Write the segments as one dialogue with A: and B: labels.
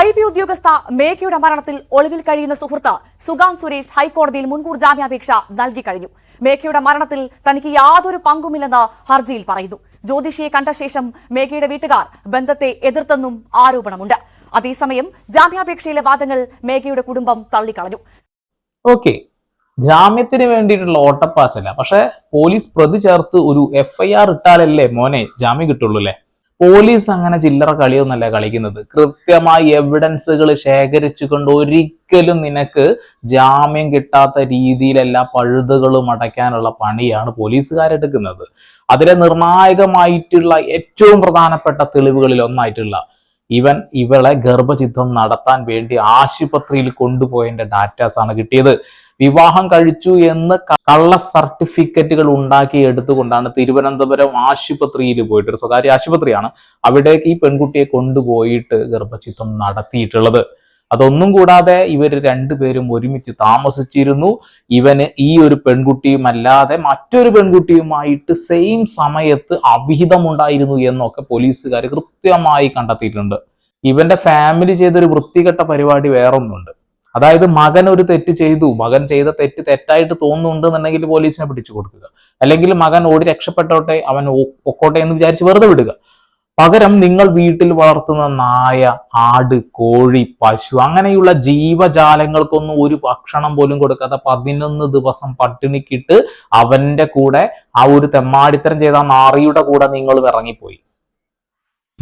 A: I B ഉദ്യോഗസ്ഥ മേഘയുടെ മരണത്തിൽ ഒളിവിൽ കഴിയുന്ന സുഹൃത്ത് സുഗാന്ത് സുരേഷ് ഹൈക്കോടതിയിൽ മുൻകൂർ ജാമ്യാപേക്ഷ നൽകി കഴിഞ്ഞു. മേഘയുടെ മരണത്തിൽ തനിക്ക് യാതൊരു പങ്കുമില്ലെന്ന് ഹർജിയിൽ പറയുന്നു. ജ്യോതിഷിയെ കണ്ട ശേഷം മേഘയുടെ വീട്ടുകാർ ബന്ധത്തെ എതിർത്തെന്നും ആരോപണമുണ്ട്. അതേസമയം ജാമ്യാപേക്ഷയിലെ വാദങ്ങൾ മേഘയുടെ കുടുംബം തള്ളിക്കളഞ്ഞു.
B: ഓക്കെ. ജാമ്യത്തിന് വേണ്ടിയിട്ടുള്ള ഓട്ടപ്പാച്ചല്ല പക്ഷെ പോലീസ് പ്രതി ചേർത്ത് ഒരു എഫ്ഐആർ ഇട്ടാലല്ലേ മോനെ ജാമ്യം കിട്ടുള്ളൂ അല്ലേ? പോലീസ് അങ്ങനെ ചില്ലറ കളിയൊന്നല്ല കളിക്കുന്നത്. കൃത്യമായി എവിഡൻസുകൾ ശേഖരിച്ചുകൊണ്ട് ഒരിക്കലും നിനക്ക് ജാമ്യം കിട്ടാത്ത രീതിയിലെല്ലാ പഴുതുകളും അടയ്ക്കാനുള്ള പണിയാണ് പോലീസുകാരെടുക്കുന്നത്. അതിലെ നിർണായകമായിട്ടുള്ള ഏറ്റവും പ്രധാനപ്പെട്ട തെളിവുകളിൽ ഒന്നായിട്ടുള്ള ഇവൻ ഇവളെ ഗർഭചിത്വം നടത്താൻ വേണ്ടി ആശുപത്രിയിൽ കൊണ്ടുപോയതിന്റെ ഡാറ്റാസ് ആണ് കിട്ടിയത്. വിവാഹം കഴിച്ചു എന്ന് കള്ള സർട്ടിഫിക്കറ്റുകൾ ഉണ്ടാക്കി എടുത്തുകൊണ്ടാണ് തിരുവനന്തപുരം ആശുപത്രിയിൽ പോയിട്ട് ഒരു സ്വകാര്യ ആശുപത്രിയാണ് അവിടേക്ക് ഈ പെൺകുട്ടിയെ കൊണ്ടുപോയിട്ട് ഗർഭചിത്രം നടത്തിയിട്ടുള്ളത്. അതൊന്നും കൂടാതെ ഇവർ രണ്ടുപേരും ഒരുമിച്ച് താമസിച്ചിരുന്നു. ഇവന് ഈ ഒരു പെൺകുട്ടിയുമല്ലാതെ മറ്റൊരു പെൺകുട്ടിയുമായിട്ട് സെയിം സമയത്ത് അവിഹിതമുണ്ടായിരുന്നു എന്നൊക്കെ പോലീസുകാർ കൃത്യമായി കണ്ടെത്തിയിട്ടുണ്ട്. ഇവന്റെ ഫാമിലി ചെയ്തൊരു വൃത്തികെട്ട പരിപാടി വേറൊന്നുണ്ട്. അതായത് മകൻ ഒരു തെറ്റ് ചെയ്തു. മകൻ ചെയ്ത തെറ്റ് തെറ്റായിട്ട് തോന്നുന്നുണ്ടെന്നുണ്ടെങ്കിൽ പോലീസിനെ പിടിച്ചു കൊടുക്കുക. അല്ലെങ്കിൽ മകൻ ഓടി രക്ഷപ്പെട്ടോട്ടെ അവൻ ഒക്കോട്ടെ എന്ന് വിചാരിച്ച് വെറുതെ വിടുക. പകരം നിങ്ങൾ വീട്ടിൽ വളർത്തുന്ന നായ ആട് കോഴി പശു അങ്ങനെയുള്ള ജീവജാലങ്ങൾക്കൊന്നും ഒരു ഭക്ഷണം പോലും കൊടുക്കാതെ പതിനൊന്ന് ദിവസം പട്ടിണിക്കിട്ട് അവന്റെ കൂടെ ആ ഒരു തെമ്മാടിത്തരം ചെയ്ത നാറിയുടെ കൂടെ നിങ്ങൾ ഇറങ്ങിപ്പോയി.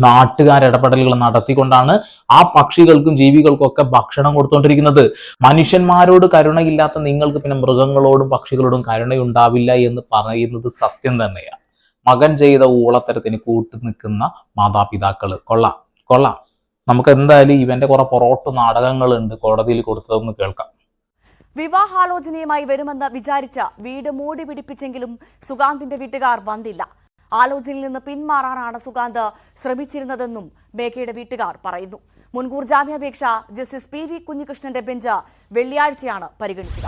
B: നാട്ടുകാർ ഇടപെടലുകൾ നടത്തിക്കൊണ്ടാണ് ആ പക്ഷികൾക്കും ജീവികൾക്കും ഒക്കെ ഭക്ഷണം കൊടുത്തുകൊണ്ടിരിക്കുന്നത് മനുഷ്യന്മാരോട് കരുണയില്ലാത്ത നിങ്ങൾക്ക് പിന്നെ മൃഗങ്ങളോടും പക്ഷികളോടും കരുണയുണ്ടാവില്ല എന്ന് പറയുന്നത് സത്യം തന്നെയാണ് മകൻ ചെയ്ത ഊളത്തരത്തിന് കൂട്ടു നിൽക്കുന്ന മാതാപിതാക്കൾ കൊള്ളാം. കൊള്ളാം. നമുക്ക് എന്തായാലും ഇവന്റെ കുറെ പൊറോട്ട് നാടകങ്ങളുണ്ട്. കോടതിയിൽ കൊടുത്തതെന്ന് കേൾക്കാം.
A: വിവാഹാലോചനയുമായി വരുമെന്ന് വിചാരിച്ച വീട് മൂടി പിടിപ്പിച്ചെങ്കിലും സുഗാന്തിന്റെ വീട്ടുകാർ വന്നില്ല. ആലോചനയിൽ നിന്ന് പിന്മാറാനാണ് സുഗാന്ത് ശ്രമിച്ചിരുന്നതെന്നും മേഘയുടെ വീട്ടുകാർ പറയുന്നു. മുൻകൂർ ജാമ്യാപേക്ഷ ജസ്റ്റിസ് പി വി കുഞ്ഞികൃഷ്ണന്റെ ബെഞ്ച് വെള്ളിയാഴ്ചയാണ് പരിഗണിക്കുക.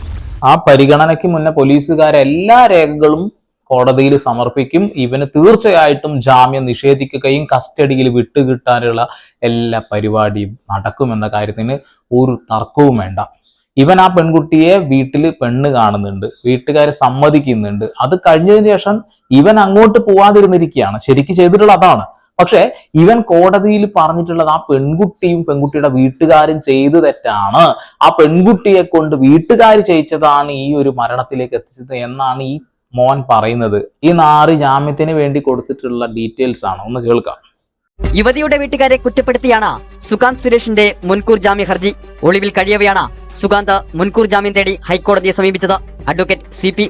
B: ആ പരിഗണനയ്ക്ക് മുന്നേ പോലീസുകാരെല്ലാ രേഖകളും കോടതിയിൽ സമർപ്പിക്കും. ഇവന് തീർച്ചയായിട്ടും ജാമ്യം നിഷേധിക്കുകയും കസ്റ്റഡിയിൽ വിട്ടുകിട്ടാനുള്ള എല്ലാ പരിപാടിയും നടക്കുമെന്ന കാര്യത്തിന് ഒരു തർക്കവും വേണ്ട. ഇവൻ ആ പെൺകുട്ടിയെ വീട്ടിൽ പെണ്ണ് കാണുന്നുണ്ട്. വീട്ടുകാർ സമ്മതിക്കുന്നുണ്ട്. അത് കഴിഞ്ഞതിന് ശേഷം ഇവൻ അങ്ങോട്ട് പോവാതിരുന്നിരിക്കുകയാണ്. ശരിക്ക് ചെയ്തിട്ടുള്ള അതാണ്. പക്ഷെ ഇവൻ കോടതിയിൽ പറഞ്ഞിട്ടുള്ളത് ആ പെൺകുട്ടിയും പെൺകുട്ടിയുടെ വീട്ടുകാരും ചെയ്തു തെറ്റാണ്. ആ പെൺകുട്ടിയെ കൊണ്ട് വീട്ടുകാർ ചെയ്യിച്ചതാണ് ഈ ഒരു മരണത്തിലേക്ക് എത്തിച്ചത് എന്നാണ് ഈ മോൻ പറയുന്നത്. ഈ നാറി ജാമ്യത്തിന് വേണ്ടി കൊടുത്തിട്ടുള്ള ഡീറ്റെയിൽസ് ആണ്. ഒന്ന് കേൾക്കാം.
C: യുവതിയുടെ വീട്ടുകാരെ കുറ്റപ്പെടുത്തിയാണ് സുകാന്ത് സുരേഷിന്റെ മുൻകൂർ ജാമ്യ ഹർജി. ഒളിവിൽ കഴിയവെയാണ് സുകാന്ത് മുൻകൂർ ജാമ്യം തേടി ഹൈക്കോടതിയെ സമീപിച്ചത്. അഡ്വക്കേറ്റ് സി പി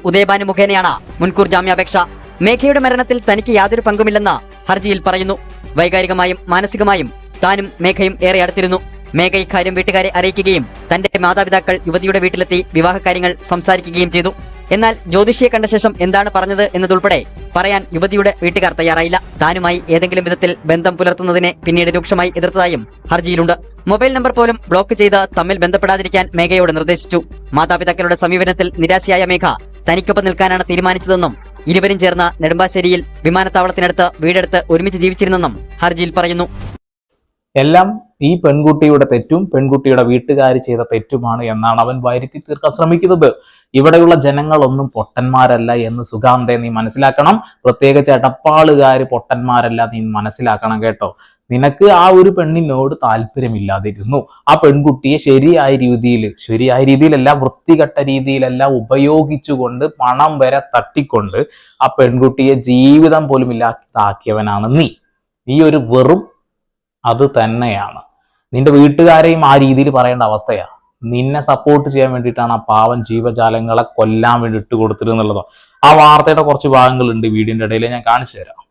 C: മുഖേനയാണ് മുൻകൂർ ജാമ്യാപേക്ഷ മേഘയുടെ മരണത്തിൽ തനിക്ക് യാതൊരു പങ്കുമില്ലെന്ന ഹർജിയിൽ പറയുന്നു. വൈകാരികമായും മാനസികമായും താനും മേഘയും ഏറെ അടുത്തിരുന്നു. മേഘ ഇക്കാര്യം വീട്ടുകാരെ അറിയിക്കുകയും തന്റെ മാതാപിതാക്കൾ യുവതിയുടെ വീട്ടിലെത്തി വിവാഹകാര്യങ്ങൾ സംസാരിക്കുകയും ചെയ്തു. എന്നാൽ ജ്യോതിഷിയെ കണ്ട ശേഷം എന്താണ് പറഞ്ഞത് എന്നതുൾപ്പെടെ പറയാൻ യുവതിയുടെ വീട്ടുകാർ തയ്യാറായില്ല. താനുമായി ഏതെങ്കിലും വിധത്തിൽ ബന്ധം പുലർത്തുന്നതിനെ പിന്നീട് രൂക്ഷമായി എതിർത്തതായും ഹർജിയിലുണ്ട്. മൊബൈൽ നമ്പർ പോലും ബ്ലോക്ക് ചെയ്ത് തമ്മിൽ ബന്ധപ്പെടാതിരിക്കാൻ മേഘയോട് നിർദ്ദേശിച്ചു. മാതാപിതാക്കളുടെ സമീപനത്തിൽ നിരാശയായ മേഘ തനിക്കൊപ്പം നിൽക്കാനാണ് തീരുമാനിച്ചതെന്നും ഇരുവരും ചേർന്ന് നെടുമ്പാശ്ശേരിയിൽ വിമാനത്താവളത്തിനടുത്ത് വീടെടുത്ത് ഒരുമിച്ച് ജീവിച്ചിരുന്നെന്നും ഹർജിയിൽ പറയുന്നു.
B: എല്ലാം ഈ പെൺകുട്ടിയുടെ തെറ്റും പെൺകുട്ടിയുടെ വീട്ടുകാർ ചെയ്ത തെറ്റുമാണ് എന്നാണ് അവൻ വരുത്തി തീർക്കാൻ ശ്രമിക്കുന്നത്. ഇവിടെയുള്ള ജനങ്ങളൊന്നും പൊട്ടന്മാരല്ല എന്ന് സുഗാന്തെ നീ മനസ്സിലാക്കണം. പ്രത്യേകിച്ച് എടപ്പാളുകാർ പൊട്ടന്മാരല്ല നീ മനസ്സിലാക്കണം കേട്ടോ. നിനക്ക് ആ ഒരു പെണ്ണിനോട് താല്പര്യമില്ലാതിരുന്നു. ആ പെൺകുട്ടിയെ ശരിയായ രീതിയിൽ ശരിയായ രീതിയിലല്ല വൃത്തികെട്ട രീതിയിലല്ല ഉപയോഗിച്ചുകൊണ്ട് പണം വരെ തട്ടിക്കൊണ്ട് ആ പെൺകുട്ടിയെ ജീവിതം പോലും ഇല്ലാതാക്കിയവനാണ് നീ. നീ ഒരു വെറും അത് തന്നെയാണ്. നിന്റെ വീട്ടുകാരെയും ആ രീതിയിൽ പറയേണ്ട അവസ്ഥയാ. നിന്നെ സപ്പോർട്ട് ചെയ്യാൻ വേണ്ടിയിട്ടാണ് ആ പാവം ജീവജാലങ്ങളെ കൊല്ലാൻ വേണ്ടി ഇട്ട് കൊടുത്തിരുന്നുള്ളതോ ആ വാർത്തയുടെ കുറച്ച് ഭാഗങ്ങളുണ്ട് വീടിന്റെ ഇടയിൽ. ഞാൻ കാണിച്ചു തരാം.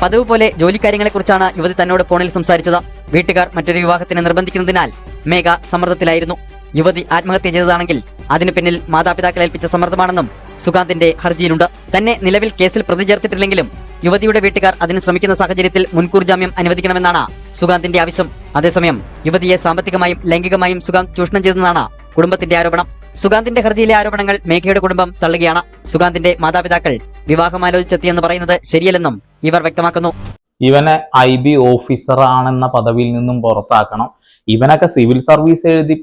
C: പതിവ് പോലെ ജോലിക്കാര്യങ്ങളെക്കുറിച്ചാണ് യുവതി തന്നോട് ഫോണിൽ സംസാരിച്ചത്. വീട്ടുകാർ മറ്റൊരു വിവാഹത്തിന് നിർബന്ധിക്കുന്നതിനാൽ മേഘ സമ്മർദ്ദത്തിലായിരുന്നു. യുവതി ആത്മഹത്യ ചെയ്തതാണെങ്കിൽ അതിനു പിന്നിൽ മാതാപിതാക്കൾ ഏൽപ്പിച്ച സമ്മർദ്ദമാണെന്നും സുഗാന്തിന്റെ ഹർജിയിലുണ്ട്. തന്നെ നിലവിൽ കേസിൽ പ്രതി ചേർത്തിട്ടില്ലെങ്കിലും യുവതിയുടെ വീട്ടുകാർ അതിന് ശ്രമിക്കുന്ന സാഹചര്യത്തിൽ മുൻകൂർ ജാമ്യം അനുവദിക്കണമെന്നാണ് സുഗാന്തിന്റെ ആവശ്യം. അതേസമയം യുവതിയെ സാമ്പത്തികമായും ലൈംഗികമായും സുഗാന്ത് ചൂഷണം ചെയ്തെന്നാണ് കുടുംബത്തിന്റെ ആരോപണം. സുഗാന്തിന്റെ ഹർജിയിലെ ആരോപണങ്ങൾ മേഘയുടെ കുടുംബം തള്ളുകയാണ്. സുഗാന്തിന്റെ മാതാപിതാക്കൾ വിവാഹം ആലോചിച്ചെത്തിയെന്ന് പറയുന്നത് ശരിയല്ലെന്നും ഇവർ വ്യക്തമാക്കുന്നു.
B: ഇവനെ ഐ ബി ഓഫീസർ ആണെന്ന പദവിയിൽ നിന്നും പുറത്താക്കണം. ഇവനൊക്കെ സിവിൽ സർവീസ് എഴുതി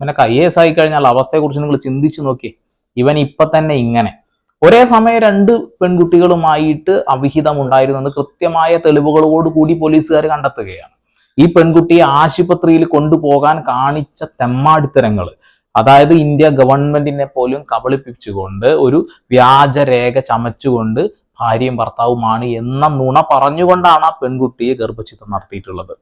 B: ഇവനൊക്കെ ഐ എസ് ആയി കഴിഞ്ഞാൽ അവസ്ഥയെക്കുറിച്ച് നിങ്ങൾ ചിന്തിച്ചു നോക്കി. ഇവൻ ഇപ്പൊ തന്നെ ഇങ്ങനെ. ഒരേ സമയം രണ്ട് പെൺകുട്ടികളുമായിട്ട് അവിഹിതം ഉണ്ടായിരുന്നെന്ന് കൃത്യമായ തെളിവുകളോട് കൂടി പോലീസുകാർ കണ്ടെത്തുകയാണ്. ഈ പെൺകുട്ടിയെ ആശുപത്രിയിൽ കൊണ്ടുപോകാൻ കാണിച്ച തെമ്മാടിത്തരങ്ങൾ അതായത് ഇന്ത്യ ഗവൺമെന്റിനെ പോലും കബളിപ്പിച്ചുകൊണ്ട് ഒരു വ്യാജരേഖ ചമച്ചുകൊണ്ട് ഭാര്യയും ഭർത്താവുമാണ് എന്ന നുണ പറഞ്ഞുകൊണ്ടാണ് ആ പെൺകുട്ടിയെ ഗർഭചിത്രം നടത്തിയിട്ടുള്ളത്.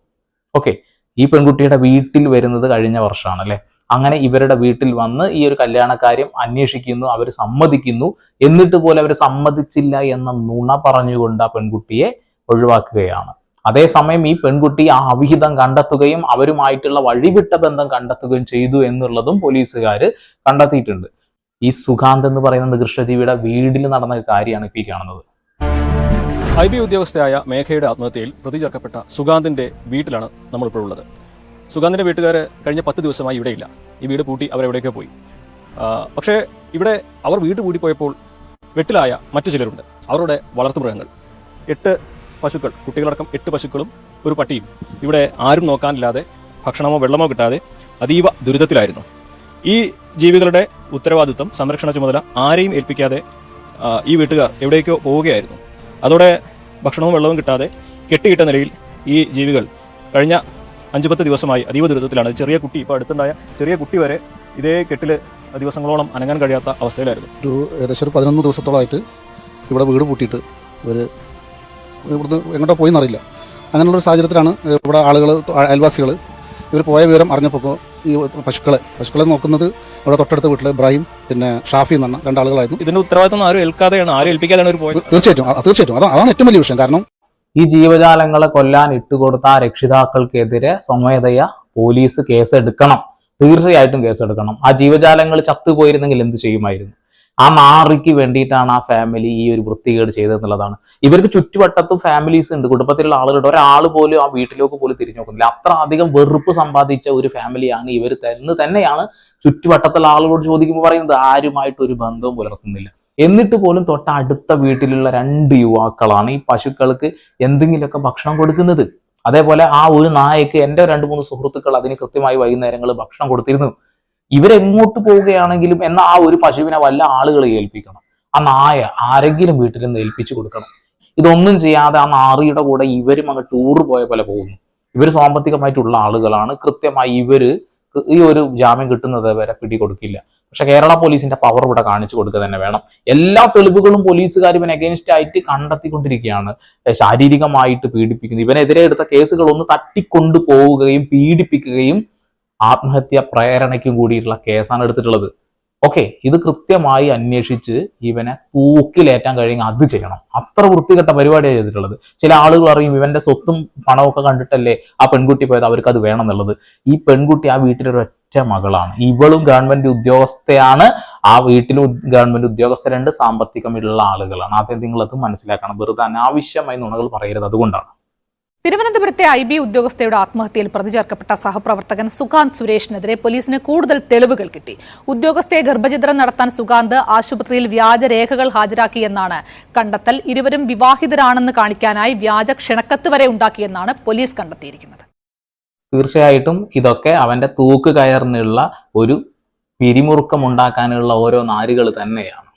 B: ഓക്കെ ഈ പെൺകുട്ടിയുടെ വീട്ടിൽ വരുന്നത് കഴിഞ്ഞ വർഷമാണ് അല്ലെ അങ്ങനെ ഇവരുടെ വീട്ടിൽ വന്ന് ഈ ഒരു കല്യാണക്കാര്യം അന്വേഷിക്കുന്നു അവർ സമ്മതിക്കുന്നു. എന്നിട്ട് പോലെ അവർ സമ്മതിച്ചില്ല എന്ന നുണ പറഞ്ഞുകൊണ്ട് ആ പെൺകുട്ടിയെ ഒഴിവാക്കുകയാണ്. അതേസമയം ഈ പെൺകുട്ടി ആ അവിഹിതം കണ്ടെത്തുകയും അവരുമായിട്ടുള്ള വഴിവിട്ട ബന്ധം കണ്ടെത്തുകയും ചെയ്തു എന്നുള്ളതും പോലീസുകാർ കണ്ടെത്തിയിട്ടുണ്ട്. ഈ സുഖാന്ത് എന്ന് പറയുന്ന നികൃഷ്ടജീവിയുടെ വീടിൽ നടന്ന കാര്യമാണ് ഇപ്പോൾ ഈ കാണുന്നത്.
D: ഐ ബി ഉദ്യോഗസ്ഥയായ മേഘയുടെ ആത്മഹത്യയിൽ പ്രതി ചേർക്കപ്പെട്ട സുഗാന്തിന്റെ വീട്ടിലാണ് നമ്മളിപ്പോൾ ഉള്ളത്. സുഗാന്തിന്റെ വീട്ടുകാർ കഴിഞ്ഞ പത്ത് ദിവസമായി ഇവിടെയില്ല. ഈ വീട് പൂട്ടി അവരെവിടേക്കോ പോയി. പക്ഷേ ഇവിടെ അവർ വീട് പൂട്ടി പോയപ്പോൾ വെട്ടിലായ മറ്റു ചിലരുണ്ട്. അവരുടെ വളർത്തുമൃഗങ്ങൾ. എട്ട് പശുക്കൾ കുട്ടികളടക്കം എട്ട് പശുക്കളും ഒരു പട്ടിയും. ഇവിടെ ആരും നോക്കാനില്ലാതെ ഭക്ഷണമോ വെള്ളമോ കിട്ടാതെ അതീവ ദുരിതത്തിലായിരുന്നു. ഈ ജീവികളുടെ ഉത്തരവാദിത്വം സംരക്ഷണ ചുമതല ആരെയും ഏൽപ്പിക്കാതെ ഈ വീട്ടുകാർ എവിടേക്കോ പോവുകയായിരുന്നു. അതോടെ ഭക്ഷണവും വെള്ളവും കിട്ടാതെ കെട്ടിയിട്ട നിലയിൽ ഈ ജീവികൾ കഴിഞ്ഞ അഞ്ചു പത്ത് ദിവസമായി അതീവ ദുരിതത്തിലാണ്. ചെറിയ കുട്ടി ഇപ്പോൾ അടുത്തുണ്ടായ ചെറിയ കുട്ടി വരെ ഇതേ കെട്ടിൽ ദിവസങ്ങളോളം അനങ്ങാൻ കഴിയാത്ത അവസ്ഥയിലായിരുന്നു.
E: ഒരു ഏകദേശം ഒരു പതിനൊന്ന് ദിവസത്തോളമായിട്ട് ഇവിടെ വീട് പൂട്ടിയിട്ട് ഇവർ ഇവിടുന്ന് എങ്ങോട്ടോ പോയി എന്നറിയില്ല അങ്ങനെയുള്ളൊരു സാഹചര്യത്തിലാണ് ഇവിടെ ആളുകൾ അയൽവാസികൾ ഇവർ പോയ വിവരം അറിഞ്ഞപ്പോൾ ഈ പശുക്കളെ പശുക്കളെ നോക്കുന്നത് ഇവിടെ തൊട്ടടുത്ത വീട്ടിൽ ഇബ്രാഹിം പിന്നെ ഷാഫി എന്ന രണ്ടാളുകളായിരുന്നു.
D: ഇതിന്റെ ഉത്തരവാദിത്വം ആരും ഏൽക്കാതെയാണ് ആരും ഏൽപ്പിക്കാതെയാണ് ഒരു പോയത്?
E: തീർച്ചയായിട്ടും ആ, തീർച്ചയായിട്ടും. അതാണ് അതാണ് ഏറ്റവും വലിയ വിഷയം. കാരണം
B: ഈ ജീവജാലങ്ങളെ കൊല്ലാൻ ഇട്ടുകൊടുത്ത ആ രക്ഷിതാക്കൾക്കെതിരെ സ്വമേധയ പോലീസ് കേസെടുക്കണം. തീർച്ചയായിട്ടും കേസെടുക്കണം. ആ ജീവജാലങ്ങൾ ചത്തുപോയിരുന്നെങ്കിൽ എന്ത് ചെയ്യുമായിരുന്നു? ആ മാറിക്ക് വേണ്ടിയിട്ടാണ് ആ ഫാമിലി ഈ ഒരു വൃത്തികേട് ചെയ്തതെന്നുള്ളതാണ്. ഇവർക്ക് ചുറ്റുവട്ടത്തും ഫാമിലീസ് ഉണ്ട്. കുടുംബത്തിലുള്ള ആളുകളുണ്ട്. ഒരാൾ പോലും ആ വീട്ടിലേക്ക് പോലും തിരിഞ്ഞു നോക്കുന്നില്ല. അത്ര അധികം വെറുപ്പ് സമ്പാദിച്ച ഒരു ഫാമിലിയാണ് ഇവർ തന്ന് തന്നെയാണ് ചുറ്റുവട്ടത്തുള്ള ആളുകളോട് ചോദിക്കുമ്പോൾ പറയുന്നത്. ആരുമായിട്ട് ഒരു ബന്ധവും പുലർത്തുന്നില്ല. എന്നിട്ട് പോലും തൊട്ട അടുത്ത വീട്ടിലുള്ള രണ്ട് യുവാക്കളാണ് ഈ പശുക്കൾക്ക് എന്തെങ്കിലുമൊക്കെ ഭക്ഷണം കൊടുക്കുന്നത്. അതേപോലെ ആ ഒരു നായക്ക് എന്റെ രണ്ട് മൂന്ന് സുഹൃത്തുക്കൾ അതിന് കൃത്യമായി വൈകുന്നേരങ്ങളിൽ ഭക്ഷണം കൊടുത്തിരുന്നു. ഇവരെങ്ങോട്ട് പോവുകയാണെങ്കിലും എന്ന ആ ഒരു പശുവിനെ വല്ല ആളുകളെ ഏൽപ്പിക്കണം. ആ നായ ആരെങ്കിലും വീട്ടിൽ നിന്ന് ഏൽപ്പിച്ചു കൊടുക്കണം. ഇതൊന്നും ചെയ്യാതെ ആ നാറിയുടെ കൂടെ ഇവരും അങ്ങ് ടൂർ പോയ പോലെ പോകുന്നു. ഇവർ സാമ്പത്തികമായിട്ടുള്ള ആളുകളാണ്. കൃത്യമായി ഇവർ ഈ ഒരു ജാമ്യം കിട്ടുന്നത് വരെ പിടികൊടുക്കില്ല. പക്ഷെ കേരള പോലീസിന്റെ പവർ ഇവിടെ കാണിച്ചു കൊടുക്കുക തന്നെ വേണം. എല്ലാ തെളിവുകളും പോലീസുകാർ ഇവൻ അഗേൻസ്റ്റ് ആയിട്ട് കണ്ടെത്തിക്കൊണ്ടിരിക്കുകയാണ്. ശാരീരികമായിട്ട് പീഡിപ്പിക്കുന്നു. ഇവനെതിരെ എടുത്ത കേസുകൾ ഒന്ന് തട്ടിക്കൊണ്ടു പോവുകയും പീഡിപ്പിക്കുകയും ആത്മഹത്യ പ്രേരണയ്ക്കും കൂടിയിട്ടുള്ള കേസാണ് എടുത്തിട്ടുള്ളത്. ഓക്കെ ഇത് കൃത്യമായി അന്വേഷിച്ച് ഇവനെ തൂക്കിലേറ്റാൻ കഴിയുമെങ്കിൽ അത് ചെയ്യണം. അത്ര വൃത്തികെട്ട പരിപാടിയാണ് ചെയ്തിട്ടുള്ളത്. ചില ആളുകൾ അറിയും ഇവന്റെ സ്വത്തും പണമൊക്കെ കണ്ടിട്ടല്ലേ ആ പെൺകുട്ടി പോയത് അവർക്ക് അത് വേണം എന്നുള്ളത് ഈ പെൺകുട്ടി ആ വീട്ടിലൊരു ഒറ്റ മകളാണ്. ഇവളും ഗവൺമെന്റ് ഉദ്യോഗസ്ഥയാണ്. ആ വീട്ടിലും ഗവൺമെന്റ് ഉദ്യോഗസ്ഥരുണ്ട്. സാമ്പത്തികമുള്ള ആളുകളാണ്. ആദ്യം നിങ്ങൾ അത് മനസ്സിലാക്കണം. വെറുതെ അനാവശ്യമായി നുണകൾ പറയരുത്. അതുകൊണ്ടാണ്.
F: തിരുവനന്തപുരത്തെ ഐ ബി ഉദ്യോഗസ്ഥയുടെ ആത്മഹത്യയിൽ പ്രതി ചേർക്കപ്പെട്ട സഹപ്രവർത്തകൻ സുകാന്ത് സുരേഷിനെതിരെ പോലീസിന് കൂടുതൽ തെളിവുകൾ കിട്ടി. ഉദ്യോഗസ്ഥയെ ഗർഭചിത്രം നടത്താൻ സുകാന്ത് ആശുപത്രിയിൽ വ്യാജരേഖകൾ ഹാജരാക്കിയെന്നാണ് കണ്ടെത്തൽ. ഇരുവരും വിവാഹിതരാണെന്ന് കാണിക്കാനായി വ്യാജ ക്ഷണക്കത്ത് വരെ ഉണ്ടാക്കിയെന്നാണ് പോലീസ് കണ്ടെത്തിയിരിക്കുന്നത്.
B: തീർച്ചയായിട്ടും ഇതൊക്കെ അവന്റെ തൂക്ക് കയറിനുള്ള ഒരു പിരിമുറുക്കം ഉണ്ടാക്കാനുള്ള ഓരോ നാരുകൾ തന്നെയാണ്.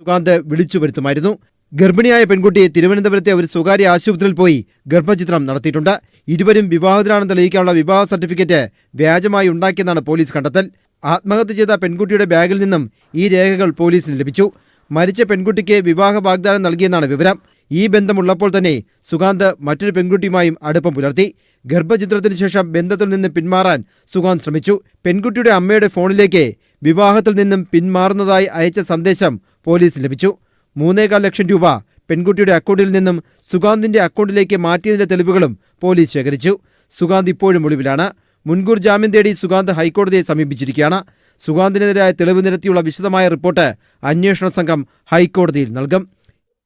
G: സുകാന്ത് വിളിച്ചു വരുത്തുമായിരുന്നു. ഗർഭിണിയായ പെൺകുട്ടിയെ തിരുവനന്തപുരത്തെ ഒരു സ്വകാര്യ ആശുപത്രിയിൽ പോയി ഗർഭചിത്രം നടത്തിയിട്ടുണ്ട്. ഇരുവരും വിവാഹിതരാണെന്ന് തെളിയിക്കാനുള്ള വിവാഹ സർട്ടിഫിക്കറ്റ് വ്യാജമായി ഉണ്ടാക്കിയെന്നാണ് പോലീസ് കണ്ടെത്തൽ. ആത്മഹത്യ ചെയ്ത പെൺകുട്ടിയുടെ ബാഗിൽ നിന്നും ഈ രേഖകൾ പോലീസിന് ലഭിച്ചു. മരിച്ച പെൺകുട്ടിക്ക് വിവാഹ വാഗ്ദാനം നൽകിയെന്നാണ് വിവരം. ഈ ബന്ധമുള്ളപ്പോൾ തന്നെ സുഗാന്ത് മറ്റൊരു പെൺകുട്ടിയുമായും അടുപ്പം പുലർത്തി. ഗർഭചിത്രത്തിന് ശേഷം ബന്ധത്തിൽ നിന്ന് പിന്മാറാൻ സുഗാന്ത് ശ്രമിച്ചു. പെൺകുട്ടിയുടെ അമ്മയുടെ ഫോണിലേക്ക് വിവാഹത്തിൽ നിന്നും പിന്മാറുന്നതായി അയച്ച സന്ദേശം പോലീസിന് ലഭിച്ചു. മൂന്നേകാൽ ലക്ഷം രൂപ പെൺകുട്ടിയുടെ അക്കൗണ്ടിൽ നിന്നും സുഗാന്തിന്റെ അക്കൗണ്ടിലേക്ക് മാറ്റിയതിന്റെ തെളിവുകളും പോലീസ് ശേഖരിച്ചു. സുഗാന്ത് ഇപ്പോഴും ഒളിവിലാണ്. മുൻകൂർ ജാമ്യം തേടി സുഗാന്ത് ഹൈക്കോടതിയെ സമീപിച്ചിരിക്കുകയാണ്. സുഗാന്തിനെതിരായ തെളിവ് നിരത്തിയുള്ള വിശദമായ റിപ്പോർട്ട് അന്വേഷണ സംഘം ഹൈക്കോടതിയിൽ നൽകും.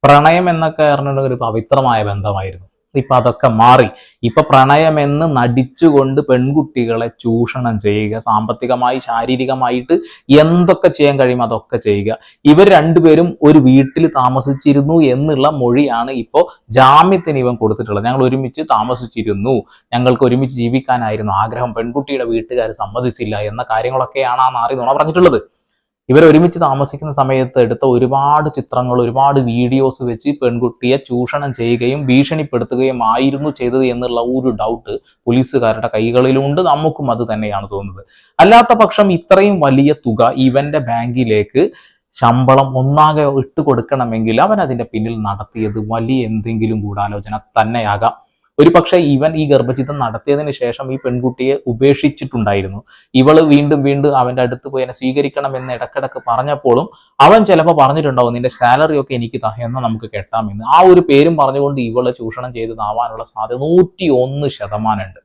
B: പ്രണയം എന്നൊക്കെ പറഞ്ഞിട്ടുണ്ടെങ്കിൽ ഒരു പവിത്രമായ ബന്ധമായിരുന്നു. ഇപ്പൊ അതൊക്കെ മാറി. ഇപ്പൊ പ്രണയമെന്ന് നടിച്ചുകൊണ്ട് പെൺകുട്ടികളെ ചൂഷണം ചെയ്യുക സാമ്പത്തികമായി ശാരീരികമായിട്ട് എന്തൊക്കെ ചെയ്യാൻ കഴിയും അതൊക്കെ ചെയ്യുക. ഇവർ രണ്ടുപേരും ഒരു വീട്ടിൽ താമസിച്ചിരുന്നു എന്നുള്ള മൊഴിയാണ് ഇപ്പോൾ ജാമ്യത്തിന് ഇവൻ കൊടുത്തിട്ടുള്ളത്. ഞങ്ങൾ ഒരുമിച്ച് താമസിച്ചിരുന്നു. ഞങ്ങൾക്ക് ഒരുമിച്ച് ജീവിക്കാനായിരുന്നു ആഗ്രഹം. പെൺകുട്ടിയുടെ വീട്ടുകാർ സമ്മതിച്ചില്ല എന്ന കാര്യങ്ങളൊക്കെയാണ് ആ നാറി നുണ പറഞ്ഞിട്ടുള്ളത്. ഇവർ ഒരുമിച്ച് താമസിക്കുന്ന സമയത്ത് എടുത്ത ഒരുപാട് ചിത്രങ്ങൾ ഒരുപാട് വീഡിയോസ് വെച്ച് പെൺകുട്ടിയെ ചൂഷണം ചെയ്യുകയും ഭീഷണിപ്പെടുത്തുകയും ആയിരുന്നു ചെയ്തത് എന്നുള്ള ഒരു ഡൗട്ട് പോലീസുകാരുടെ കൈകളിലുണ്ട്. നമുക്കും അത് തന്നെയാണ് തോന്നുന്നത്. അല്ലാത്ത പക്ഷം ഇത്രയും വലിയ തുക ഇവന്റെ ബാങ്കിലേക്ക് ശമ്പളം ഒന്നാകെ ഇട്ട് കൊടുക്കണമെങ്കിൽ അവൻ അതിന്റെ പിന്നിൽ നടത്തിയത് വലിയ എന്തെങ്കിലും ഗൂഢാലോചന തന്നെയാകാം. ഒരു പക്ഷേ ഇവൻ ഈ ഗർഭചിത്രം നടത്തിയതിന് ശേഷം ഈ പെൺകുട്ടിയെ ഉപേക്ഷിച്ചിട്ടുണ്ടായിരുന്നു. ഇവൾ വീണ്ടും വീണ്ടും അവന്റെ അടുത്ത് പോയി എന്നെ സ്വീകരിക്കണം എന്ന് ഇടക്കിടക്ക് പറഞ്ഞപ്പോഴും അവൻ ചിലപ്പോൾ പറഞ്ഞിട്ടുണ്ടാവും നിന്റെ സാലറി ഒക്കെ എനിക്ക് തഹയെന്ന് നമുക്ക് കെട്ടാമെന്ന് ആ ഒരു പേരും പറഞ്ഞുകൊണ്ട് ഇവൾ ചൂഷണം ചെയ്തതാവാനുള്ള സാധ്യത നൂറ്റി ഒന്ന് ശതമാനമുണ്ട്.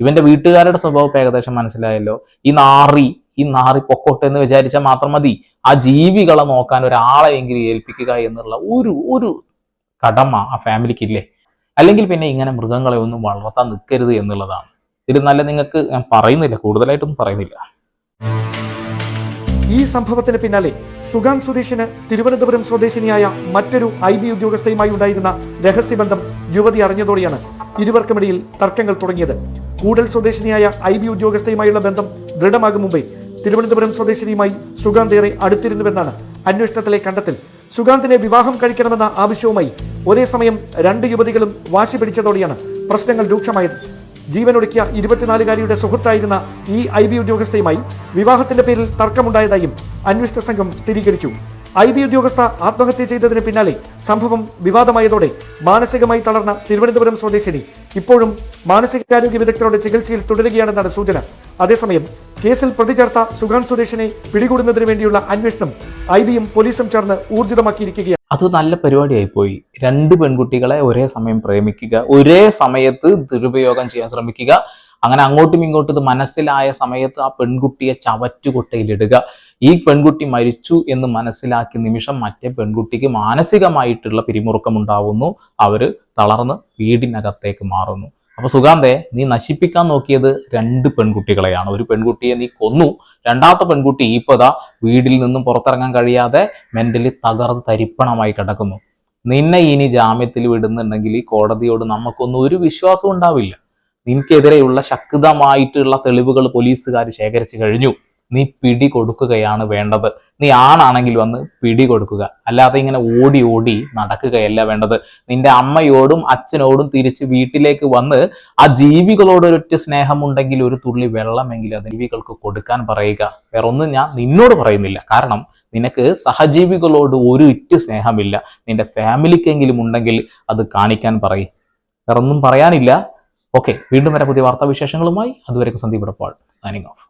B: ഇവന്റെ വീട്ടുകാരുടെ സ്വഭാവം ഏകദേശം മനസ്സിലായല്ലോ. ഈ നാറി ഈ നാറി പൊക്കോട്ടെ എന്ന് വിചാരിച്ചാൽ മാത്രം മതി. ആ ജീവികളെ നോക്കാൻ ഒരാളെയെങ്കിലും ഏൽപ്പിക്കുക എന്നുള്ള ഒരു ഒരു കടമ ആ ഫാമിലിക്കില്ലേ അല്ലെങ്കിൽ പിന്നെ ഇങ്ങനെ മൃഗങ്ങളെ ഒന്നും വളർത്താൻ നിൽക്കരുത് എന്നുള്ളതാണ്. ഇത് നല്ല നിങ്ങൾക്ക് ഞാൻ പറയുന്നില്ല കൂടുതലായിട്ടൊന്നും പറയുന്നില്ല.
H: ഈ സംഭവത്തിന് പിന്നാലെ സുഗാം സുരേഷിന് തിരുവനന്തപുരം സ്വദേശിനിയായ മറ്റൊരു ഐ ബി ഉദ്യോഗസ്ഥയുമായി ഉണ്ടായിരുന്ന രഹസ്യബന്ധം യുവതി അറിഞ്ഞതോടെയാണ് ഇരുവർക്കുമിടയിൽ തർക്കങ്ങൾ തുടങ്ങിയത്. കൂടൽ സ്വദേശിനിയായ ഐ ബി ഉദ്യോഗസ്ഥയുമായുള്ള ബന്ധം ദൃഢമാകും മുമ്പേ തിരുവനന്തപുരം സ്വദേശിനിയുമായി സുഗാന്ത് അടുത്തിരുന്നുവെന്നാണ് അന്വേഷണത്തിലെ കണ്ടെത്തൽ. സുഗാന്തിനെ വിവാഹം കഴിക്കണമെന്ന ആവശ്യവുമായി ഒരേ സമയം രണ്ട് യുവതികളും വാശി പിടിച്ചതോടെയാണ് പ്രശ്നങ്ങൾ രൂക്ഷമായത്. ജീവനൊടുക്കിയ ഇരുപത്തിനാലുകാരിയുടെ സുഹൃത്തായിരുന്ന ഈ ഐ ബി ഉദ്യോഗസ്ഥയുമായി വിവാഹത്തിന്റെ പേരിൽ തർക്കമുണ്ടായതായും അന്വേഷണ സംഘം സ്ഥിരീകരിച്ചു. ഐ ബി ഉദ്യോഗസ്ഥ ആത്മഹത്യ ചെയ്തതിന് പിന്നാലെ സംഭവം വിവാദമായതോടെ മാനസികമായി തളർന്ന തിരുവനന്തപുരം സ്വദേശിനി ഇപ്പോഴും മാനസികാരോഗ്യ വിദഗ്ധരുടെ ചികിത്സയിൽ തുടരുകയാണെന്നാണ് സൂചന. അതേസമയം കേസിൽ പ്രതി ചേർത്ത സുഗാൻ സുരേഷിനെ പിടികൂടുന്നതിന് വേണ്ടിയുള്ള അന്വേഷണം ഐ ബിയും പോലീസും ചേർന്ന് ഊർജിതമാക്കിയിരിക്കുകയാണ്.
B: അത് നല്ല പരിപാടിയായി പോയി രണ്ട് പെൺകുട്ടികളെ ഒരേ സമയം പ്രേമിക്കുക ഒരേ സമയത്ത് ദുരുപയോഗം ചെയ്യാൻ ശ്രമിക്കുക അങ്ങനെ അങ്ങോട്ടും ഇങ്ങോട്ടും ഇത് മനസ്സിലായ സമയത്ത് ആ പെൺകുട്ടിയെ ചവറ്റുകൊട്ടയിലിടുക. ഈ പെൺകുട്ടി മരിച്ചു എന്ന് മനസ്സിലാക്കിയ നിമിഷം മറ്റേ പെൺകുട്ടിക്ക് മാനസികമായിട്ടുള്ള പിരിമുറുക്കം ഉണ്ടാവുന്നു അവർ തളർന്ന് വീടിനകത്തേക്ക് മാറുന്നു. അപ്പൊ സുഗാന്തേ നീ നശിപ്പിക്കാൻ നോക്കിയത് രണ്ട് പെൺകുട്ടികളെയാണ്. ഒരു പെൺകുട്ടിയെ നീ കൊന്നു. രണ്ടാമത്തെ പെൺകുട്ടി ഇപ്പതാ വീടിൽ നിന്നും പുറത്തിറങ്ങാൻ കഴിയാതെ മെന്റലി തകർന്ന് തരിപ്പണമായി കിടക്കുന്നു. നിന്നെ ഇനി ജാമ്യത്തിൽ വിടുന്നുണ്ടെങ്കിൽ ഈ കോടതിയോട് നമുക്കൊന്നും ഒരു വിശ്വാസം ഉണ്ടാവില്ല. നിനക്കെതിരെയുള്ള ശക്തമായിട്ടുള്ള തെളിവുകൾ പോലീസുകാർ ശേഖരിച്ചു കഴിഞ്ഞു. നീ പിടി കൊടുക്കുകയാണ് വേണ്ടത്. നീ ആണാണെങ്കിൽ വന്ന് പിടി കൊടുക്കുക അല്ലാതെ ഇങ്ങനെ ഓടി ഓടി നടക്കുകയല്ല വേണ്ടത്. നിന്റെ അമ്മയോടും അച്ഛനോടും തിരിച്ച് വീട്ടിലേക്ക് വന്ന് ആ ജീവികളോട് ഒരൊറ്റ സ്നേഹമുണ്ടെങ്കിൽ ഒരു തുള്ളി വെള്ളമെങ്കിലും ആ ജീവികൾക്ക് കൊടുക്കാൻ പറയുക. വേറെ ഒന്നും ഞാൻ നിന്നോട് പറയുന്നില്ല. കാരണം നിനക്ക് സഹജീവികളോട് ഒരു ഇറ്റ് സ്നേഹമില്ല. നിന്റെ ഫാമിലിക്കെങ്കിലും ഉണ്ടെങ്കിൽ അത് കാണിക്കാൻ പറയും. വേറൊന്നും പറയാനില്ല. ഓക്കെ വീണ്ടും വരെ പുതിയ വാർത്താവിശേഷങ്ങളുമായി. അതുവരെ സന്ദീപ് ഇടപ്പാൾ സൈനിങ് ഓഫ്